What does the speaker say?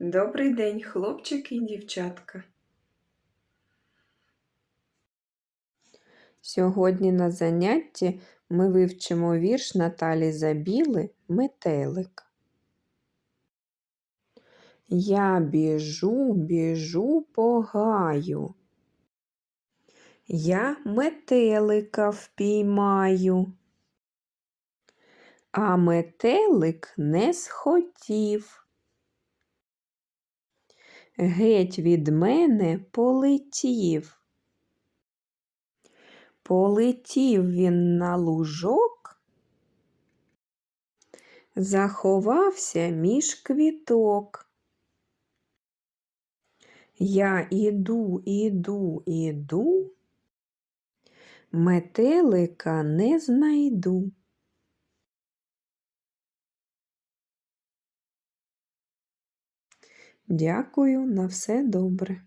Добрий день, хлопчики і дівчатка. Сьогодні на занятті ми вивчимо вірш Наталі Забіли Метелик. Я біжу, біжу по гаю. Я метелика впіймаю. А метелик не схотів. Геть від мене полетів. Полетів він на лужок, заховався між квіток. Я іду, іду, іду, метелика не знайду. Дякую на все добре.